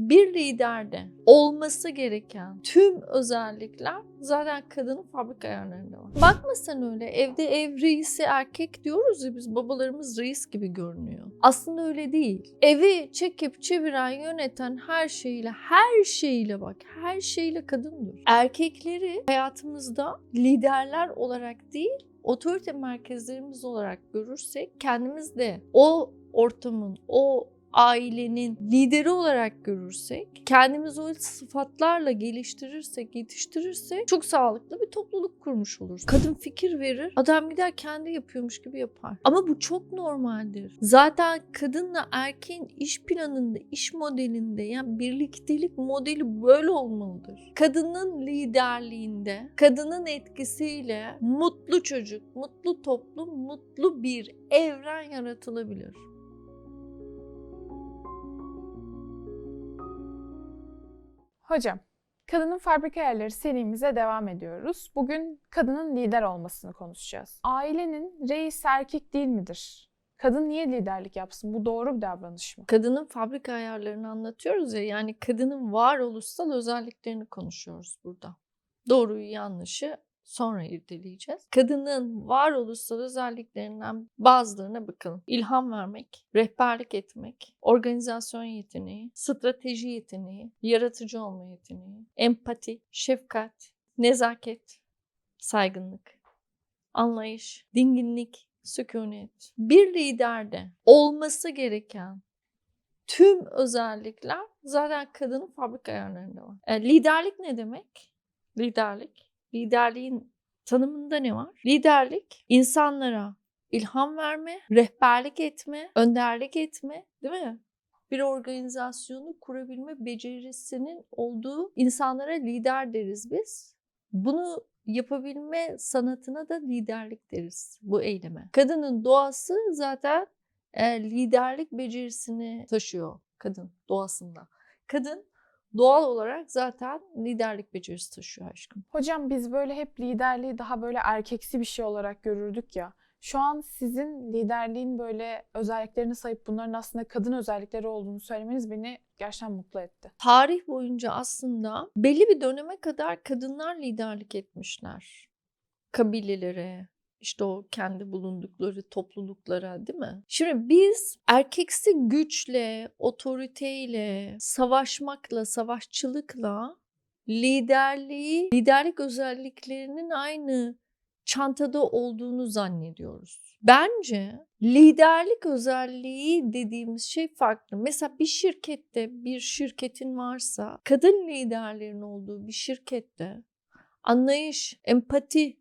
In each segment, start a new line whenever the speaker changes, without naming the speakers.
Bir liderde olması gereken tüm özellikler zaten kadının fabrika ayarlarında var. Bakma sen öyle evde ev reisi erkek diyoruz ya biz babalarımız reis gibi görünüyor. Aslında öyle değil. Evi çekip çeviren yöneten her şeyiyle her şeyiyle bak her şeyle kadındır. Erkekleri hayatımızda liderler olarak değil otorite merkezlerimiz olarak görürsek kendimiz de o ortamın, o ailenin lideri olarak görürsek, kendimizi o sıfatlarla geliştirirsek, yetiştirirsek çok sağlıklı bir topluluk kurmuş oluruz. Kadın fikir verir, adam gider kendi yapıyormuş gibi yapar. Ama bu çok normaldir. Zaten kadınla erkeğin iş planında, iş modelinde yani birliktelik modeli böyle olmalıdır. Kadının liderliğinde, kadının etkisiyle mutlu çocuk, mutlu toplum, mutlu bir evren yaratılabilir.
Hocam, Kadının Fabrika Ayarları serimize devam ediyoruz. Bugün kadının lider olmasını konuşacağız. Ailenin reis erkek değil midir? Kadın niye liderlik yapsın? Bu doğru bir davranış mı?
Kadının fabrika ayarlarını anlatıyoruz ya yani kadının varoluşsal özelliklerini konuşuyoruz burada. Doğruyu yanlışı sonra irdeleyeceğiz. Kadının varoluşsal özelliklerinden bazılarına bakalım. İlham vermek, rehberlik etmek, organizasyon yeteneği, strateji yeteneği, yaratıcı olma yeteneği, empati, şefkat, nezaket, saygınlık, anlayış, dinginlik, sükunet. Bir liderde olması gereken tüm özellikler zaten kadının fabrika ayarlarında var. E, liderlik ne demek? Liderlik Liderliğin tanımında ne var? Liderlik insanlara ilham verme, rehberlik etme, önderlik etme, değil mi? Bir organizasyonu kurabilme becerisinin olduğu insanlara lider deriz biz. Bunu yapabilme sanatına da liderlik deriz bu eyleme. Kadının doğası zaten e, liderlik becerisini taşıyor kadın doğasında. Kadın doğal olarak zaten liderlik becerisi taşıyor aşkım.
Hocam biz böyle hep liderliği daha böyle erkeksi bir şey olarak görürdük ya. Şu an sizin liderliğin böyle özelliklerini sayıp bunların aslında kadın özellikleri olduğunu söylemeniz beni gerçekten mutlu etti.
Tarih boyunca aslında belli bir döneme kadar kadınlar liderlik etmişler. Kabilelere, işte o kendi bulundukları topluluklara değil mi? Şimdi biz erkeksi güçle, otoriteyle, savaşmakla, savaşçılıkla liderliği, liderlik özelliklerinin aynı çantada olduğunu zannediyoruz. Bence liderlik özelliği dediğimiz şey farklı. Mesela bir şirkette bir şirketin varsa kadın liderlerin olduğu bir şirkette anlayış, empati,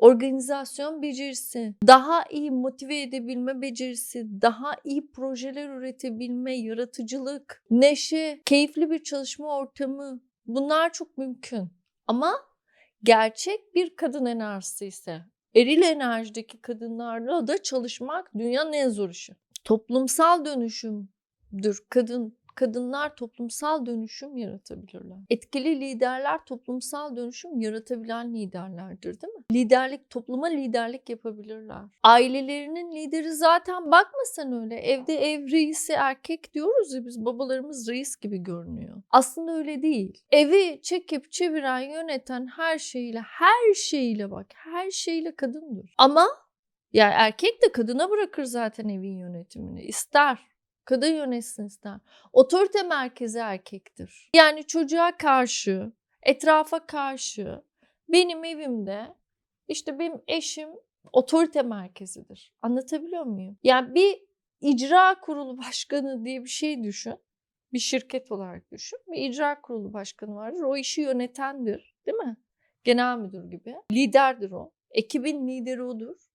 organizasyon becerisi, daha iyi motive edebilme becerisi, daha iyi projeler üretebilme, yaratıcılık, neşe, keyifli bir çalışma ortamı bunlar çok mümkün. Ama gerçek bir kadın enerjisi ise eril enerjideki kadınlarla da çalışmak dünyanın en zor işi. Toplumsal dönüşümdür kadın kadınlar toplumsal dönüşüm yaratabilirler. Etkili liderler toplumsal dönüşüm yaratabilen liderlerdir değil mi? Liderlik, topluma liderlik yapabilirler. Ailelerinin lideri zaten bakma sen öyle evde ev reisi erkek diyoruz ya biz babalarımız reis gibi görünüyor. Aslında öyle değil. Evi çekip çeviren yöneten her şeyle her şeyle bak her şeyle kadındır. Ama yani erkek de kadına bırakır zaten evin yönetimini. ister. Kadın yönetsin ister. Otorite merkezi erkektir. Yani çocuğa karşı, etrafa karşı benim evimde işte benim eşim otorite merkezidir. Anlatabiliyor muyum? Yani bir icra kurulu başkanı diye bir şey düşün. Bir şirket olarak düşün. Bir icra kurulu başkanı vardır. O işi yönetendir. Değil mi? Genel müdür gibi. Liderdir o. Ekibin lideri odur.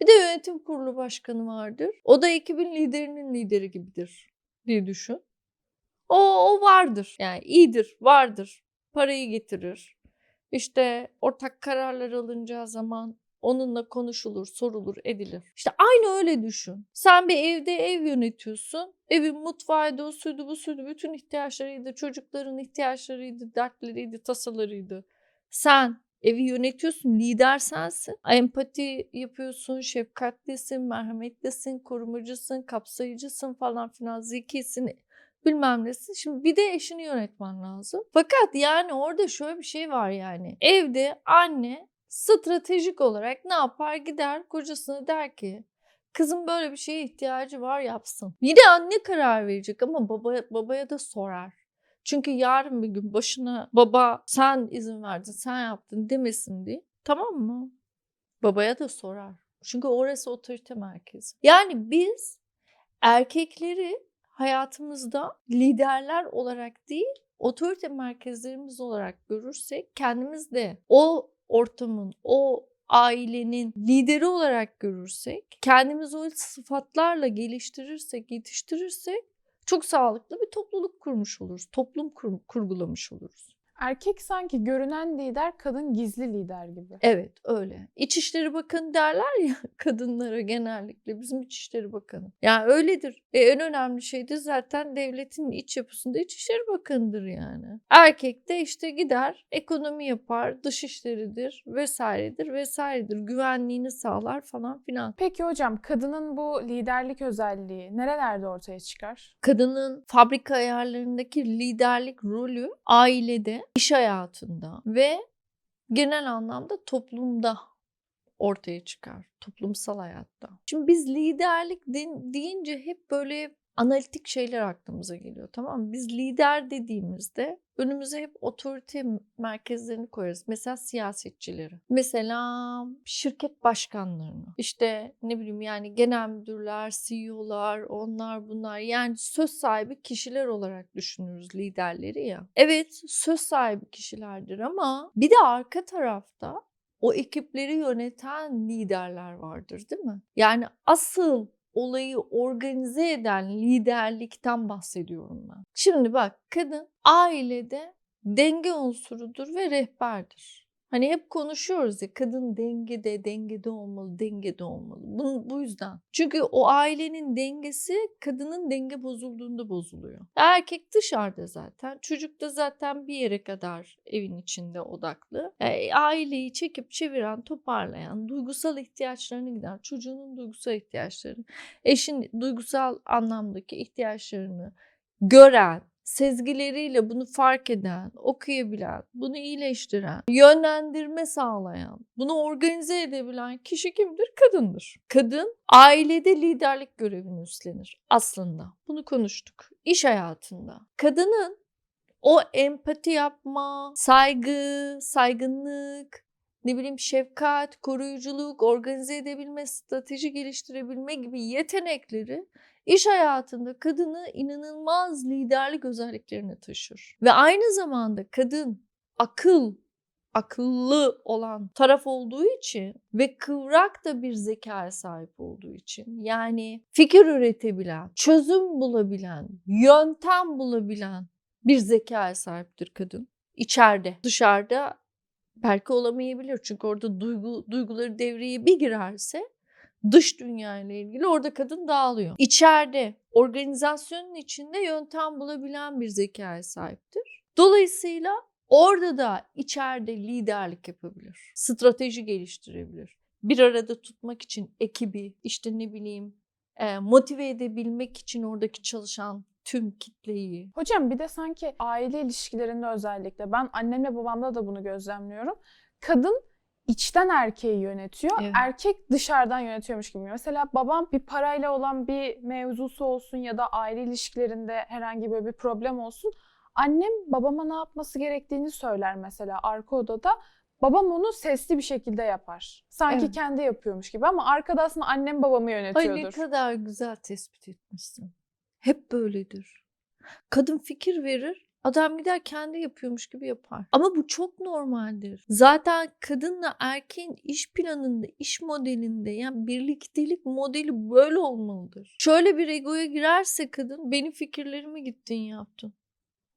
Bir de yönetim kurulu başkanı vardır. O da ekibin liderinin lideri gibidir diye düşün. O, o vardır. Yani iyidir, vardır. Parayı getirir. İşte ortak kararlar alınacağı zaman onunla konuşulur, sorulur, edilir. İşte aynı öyle düşün. Sen bir evde ev yönetiyorsun. Evin mutfağıydı, o suydu, bu suydu. Bütün ihtiyaçlarıydı, çocukların ihtiyaçlarıydı, dertleriydi, tasalarıydı. Sen Evi yönetiyorsun, lider sensin. Empati yapıyorsun, şefkatlisin, merhametlisin, korumacısın, kapsayıcısın falan filan, zekisin. bilmem nesin. Şimdi bir de eşini yönetmen lazım. Fakat yani orada şöyle bir şey var yani. Evde anne stratejik olarak ne yapar gider kocasına der ki kızım böyle bir şeye ihtiyacı var yapsın. Yine anne karar verecek ama baba, babaya da sorar. Çünkü yarın bir gün başına baba sen izin verdin sen yaptın demesin diye tamam mı? Babaya da sorar. Çünkü orası otorite merkezi. Yani biz erkekleri hayatımızda liderler olarak değil, otorite merkezlerimiz olarak görürsek kendimiz de o ortamın, o ailenin lideri olarak görürsek, kendimizi o sıfatlarla geliştirirsek, yetiştirirsek çok sağlıklı bir topluluk kurmuş oluruz. Toplum kur- kurgulamış oluruz.
Erkek sanki görünen lider, kadın gizli lider gibi.
Evet öyle. İçişleri Bakanı derler ya kadınlara genellikle bizim İçişleri Bakanı. Yani öyledir. E, en önemli şey de zaten devletin iç yapısında İçişleri Bakanı'dır yani. Erkek de işte gider ekonomi yapar, dışişleridir vesairedir vesairedir. Güvenliğini sağlar falan filan.
Peki hocam kadının bu liderlik özelliği nerelerde ortaya çıkar?
Kadının fabrika ayarlarındaki liderlik rolü ailede, iş hayatında ve genel anlamda toplumda ortaya çıkar. Toplumsal hayatta. Şimdi biz liderlik de- deyince hep böyle analitik şeyler aklımıza geliyor tamam mı? Biz lider dediğimizde önümüze hep otorite merkezlerini koyarız. Mesela siyasetçileri. Mesela şirket başkanlarını. İşte ne bileyim yani genel müdürler, CEO'lar, onlar bunlar. Yani söz sahibi kişiler olarak düşünürüz liderleri ya. Evet söz sahibi kişilerdir ama bir de arka tarafta o ekipleri yöneten liderler vardır değil mi? Yani asıl olayı organize eden liderlikten bahsediyorum ben. Şimdi bak kadın ailede denge unsurudur ve rehberdir. Hani hep konuşuyoruz ya kadın dengede, dengede olmalı, dengede olmalı. Bu, bu yüzden. Çünkü o ailenin dengesi kadının denge bozulduğunda bozuluyor. Erkek dışarıda zaten. Çocuk da zaten bir yere kadar evin içinde odaklı. Yani aileyi çekip çeviren, toparlayan, duygusal ihtiyaçlarını giden, çocuğunun duygusal ihtiyaçlarını, eşin duygusal anlamdaki ihtiyaçlarını gören, sezgileriyle bunu fark eden, okuyabilen, bunu iyileştiren, yönlendirme sağlayan, bunu organize edebilen kişi kimdir? Kadındır. Kadın ailede liderlik görevini üstlenir aslında. Bunu konuştuk. İş hayatında. Kadının o empati yapma, saygı, saygınlık, ne bileyim şefkat, koruyuculuk, organize edebilme, strateji geliştirebilme gibi yetenekleri iş hayatında kadını inanılmaz liderlik özelliklerini taşır. Ve aynı zamanda kadın akıl, akıllı olan taraf olduğu için ve kıvrak da bir zekaya sahip olduğu için yani fikir üretebilen, çözüm bulabilen, yöntem bulabilen bir zekaya sahiptir kadın. İçeride, dışarıda belki olamayabilir. Çünkü orada duygu, duyguları devreye bir girerse dış dünya ile ilgili orada kadın dağılıyor. İçeride organizasyonun içinde yöntem bulabilen bir zekaya sahiptir. Dolayısıyla orada da içeride liderlik yapabilir. Strateji geliştirebilir. Bir arada tutmak için ekibi, işte ne bileyim motive edebilmek için oradaki çalışan tüm kitleyi.
Hocam bir de sanki aile ilişkilerinde özellikle ben annemle babamda da bunu gözlemliyorum. Kadın içten erkeği yönetiyor.
Evet.
Erkek dışarıdan yönetiyormuş gibi. Mesela babam bir parayla olan bir mevzusu olsun ya da aile ilişkilerinde herhangi böyle bir problem olsun. Annem babama ne yapması gerektiğini söyler mesela arka odada. Babam onu sesli bir şekilde yapar. Sanki
Evet.
kendi yapıyormuş gibi ama arkada aslında annem babamı
Ay ne
yönetiyordur.
kadar güzel tespit etmişsin. Hep böyledir. Kadın fikir verir, adam gider kendi yapıyormuş gibi yapar. Ama bu çok normaldir. Zaten kadınla erkeğin iş planında, iş modelinde yani birliktelik modeli böyle olmalıdır. Şöyle bir egoya girerse kadın benim fikirlerimi gittin yaptın.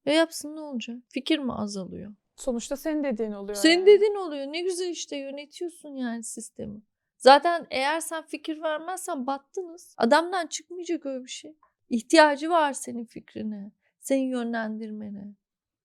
E yapsın ne olacak? Fikir mi azalıyor?
Sonuçta senin dediğin oluyor.
Senin
yani.
dediğin oluyor. Ne güzel işte yönetiyorsun yani sistemi. Zaten eğer sen fikir vermezsen battınız. Adamdan çıkmayacak öyle bir şey. İhtiyacı var senin fikrine, senin yönlendirmene.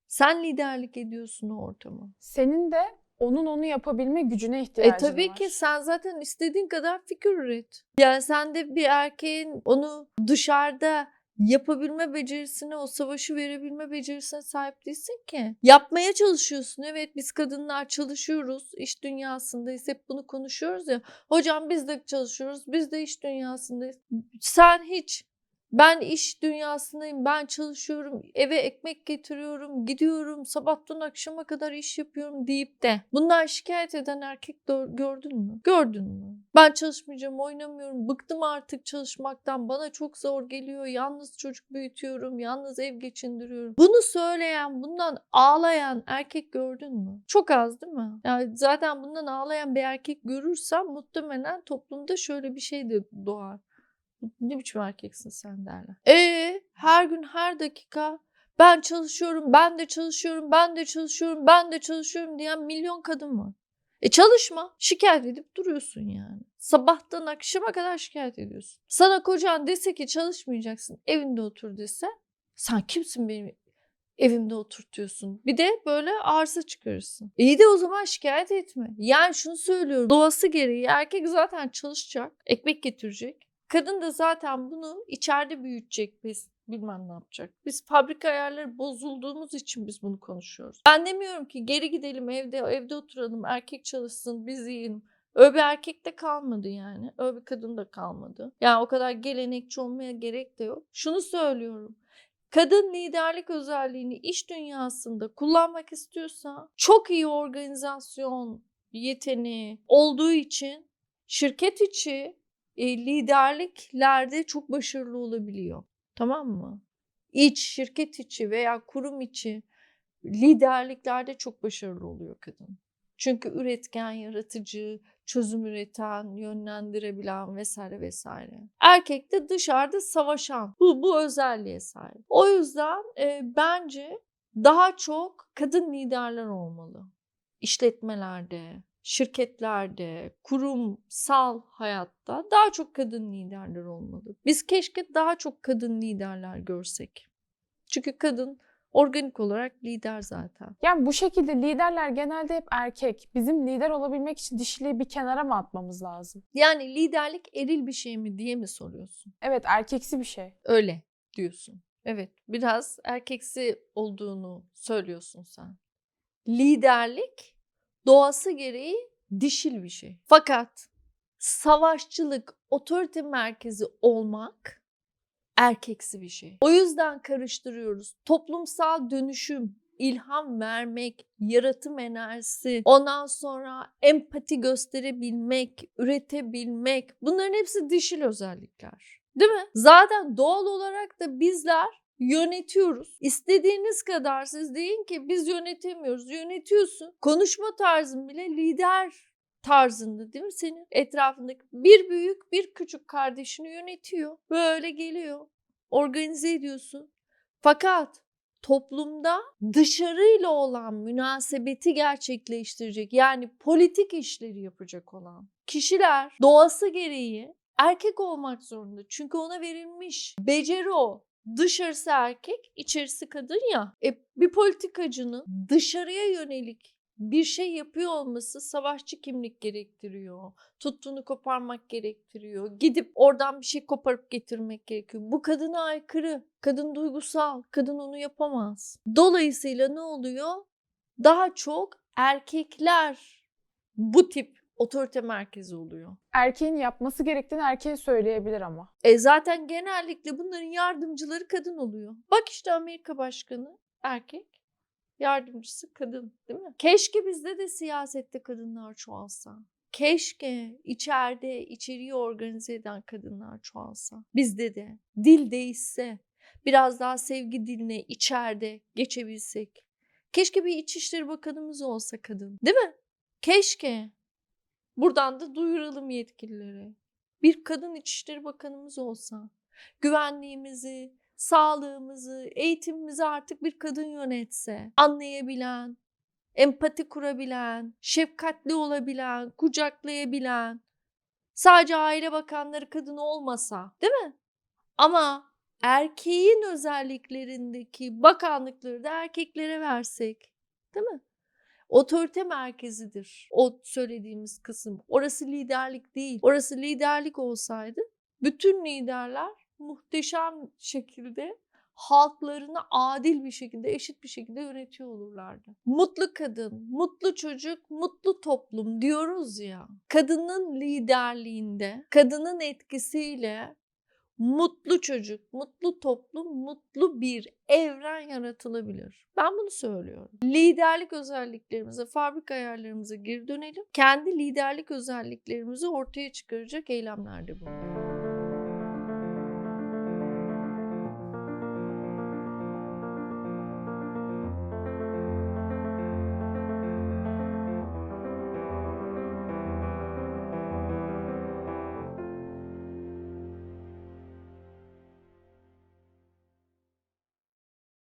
Sen liderlik ediyorsun o ortama.
Senin de onun onu yapabilme gücüne
E
ihtiyacın
tabii
var.
ki sen zaten istediğin kadar fikir üret. Yani sen de bir erkeğin onu dışarıda yapabilme becerisine, o savaşı verebilme becerisine sahip değilsin ki. Yapmaya çalışıyorsun. Evet biz kadınlar çalışıyoruz. iş dünyasındayız. Hep bunu konuşuyoruz ya. Hocam biz de çalışıyoruz. Biz de iş dünyasındayız. Sen hiç ben iş dünyasındayım, ben çalışıyorum, eve ekmek getiriyorum, gidiyorum, sabahtan akşama kadar iş yapıyorum deyip de bundan şikayet eden erkek gör- gördün mü? Gördün mü? Ben çalışmayacağım, oynamıyorum, bıktım artık çalışmaktan, bana çok zor geliyor, yalnız çocuk büyütüyorum, yalnız ev geçindiriyorum. Bunu söyleyen, bundan ağlayan erkek gördün mü? Çok az değil mi? Yani zaten bundan ağlayan bir erkek görürsem muhtemelen toplumda şöyle bir şey de doğar. Ne biçim erkeksin sen derler. E her gün her dakika ben çalışıyorum, ben de çalışıyorum, ben de çalışıyorum, ben de çalışıyorum diyen milyon kadın var. E çalışma. Şikayet edip duruyorsun yani. Sabahtan akşama kadar şikayet ediyorsun. Sana kocan dese ki çalışmayacaksın, evinde otur dese sen kimsin benim evimde oturtuyorsun. Bir de böyle arıza çıkarırsın. İyi de o zaman şikayet etme. Yani şunu söylüyorum. Doğası gereği erkek zaten çalışacak, ekmek getirecek. Kadın da zaten bunu içeride büyütecek biz bilmem ne yapacak. Biz fabrika ayarları bozulduğumuz için biz bunu konuşuyoruz. Ben demiyorum ki geri gidelim evde evde oturalım erkek çalışsın biz yiyelim. Öyle bir erkek de kalmadı yani. Öyle bir kadın da kalmadı. Yani o kadar gelenekçi olmaya gerek de yok. Şunu söylüyorum. Kadın liderlik özelliğini iş dünyasında kullanmak istiyorsa çok iyi organizasyon yeteneği olduğu için şirket içi e, liderliklerde çok başarılı olabiliyor. Tamam mı? İç, şirket içi veya kurum içi liderliklerde çok başarılı oluyor kadın. Çünkü üretken, yaratıcı, çözüm üreten, yönlendirebilen vesaire vesaire. Erkek de dışarıda savaşan. Bu, bu özelliğe sahip. O yüzden e, bence daha çok kadın liderler olmalı. İşletmelerde, şirketlerde, kurumsal hayatta daha çok kadın liderler olmalı. Biz keşke daha çok kadın liderler görsek. Çünkü kadın organik olarak lider zaten.
Yani bu şekilde liderler genelde hep erkek. Bizim lider olabilmek için dişiliği bir kenara mı atmamız lazım?
Yani liderlik eril bir şey mi diye mi soruyorsun?
Evet erkeksi bir şey.
Öyle diyorsun. Evet, biraz erkeksi olduğunu söylüyorsun sen. Liderlik doğası gereği dişil bir şey. Fakat savaşçılık, otorite merkezi olmak erkeksi bir şey. O yüzden karıştırıyoruz. Toplumsal dönüşüm, ilham vermek, yaratım enerjisi, ondan sonra empati gösterebilmek, üretebilmek bunların hepsi dişil özellikler. Değil mi? Zaten doğal olarak da bizler yönetiyoruz. İstediğiniz kadar siz deyin ki biz yönetemiyoruz. Yönetiyorsun. Konuşma tarzın bile lider tarzında değil mi senin? Etrafındaki bir büyük bir küçük kardeşini yönetiyor. Böyle geliyor. Organize ediyorsun. Fakat toplumda dışarıyla olan münasebeti gerçekleştirecek yani politik işleri yapacak olan kişiler doğası gereği erkek olmak zorunda. Çünkü ona verilmiş beceri o. Dışarısı erkek, içerisi kadın ya. E, bir politikacının dışarıya yönelik bir şey yapıyor olması savaşçı kimlik gerektiriyor. Tuttuğunu koparmak gerektiriyor. Gidip oradan bir şey koparıp getirmek gerekiyor. Bu kadına aykırı. Kadın duygusal. Kadın onu yapamaz. Dolayısıyla ne oluyor? Daha çok erkekler bu tip otorite merkezi oluyor.
Erkeğin yapması gerektiğini erkeğe söyleyebilir ama.
E zaten genellikle bunların yardımcıları kadın oluyor. Bak işte Amerika Başkanı erkek, yardımcısı kadın değil mi? Keşke bizde de siyasette kadınlar çoğalsa. Keşke içeride içeriği organize eden kadınlar çoğalsa. Bizde de. Dil değişse. Biraz daha sevgi diline içeride geçebilsek. Keşke bir İçişleri Bakanımız olsa kadın. Değil mi? Keşke. Buradan da duyuralım yetkililere. Bir kadın İçişleri Bakanımız olsa. Güvenliğimizi, sağlığımızı, eğitimimizi artık bir kadın yönetse. Anlayabilen, empati kurabilen, şefkatli olabilen, kucaklayabilen. Sadece aile bakanları kadın olmasa, değil mi? Ama erkeğin özelliklerindeki bakanlıkları da erkeklere versek, değil mi? Otorite merkezidir o söylediğimiz kısım. Orası liderlik değil. Orası liderlik olsaydı bütün liderler muhteşem şekilde halklarını adil bir şekilde, eşit bir şekilde yönetiyor olurlardı. Mutlu kadın, mutlu çocuk, mutlu toplum diyoruz ya. Kadının liderliğinde, kadının etkisiyle mutlu çocuk, mutlu toplum, mutlu bir evren yaratılabilir. Ben bunu söylüyorum. Liderlik özelliklerimize, fabrika ayarlarımıza geri dönelim. Kendi liderlik özelliklerimizi ortaya çıkaracak eylemlerde bulunalım.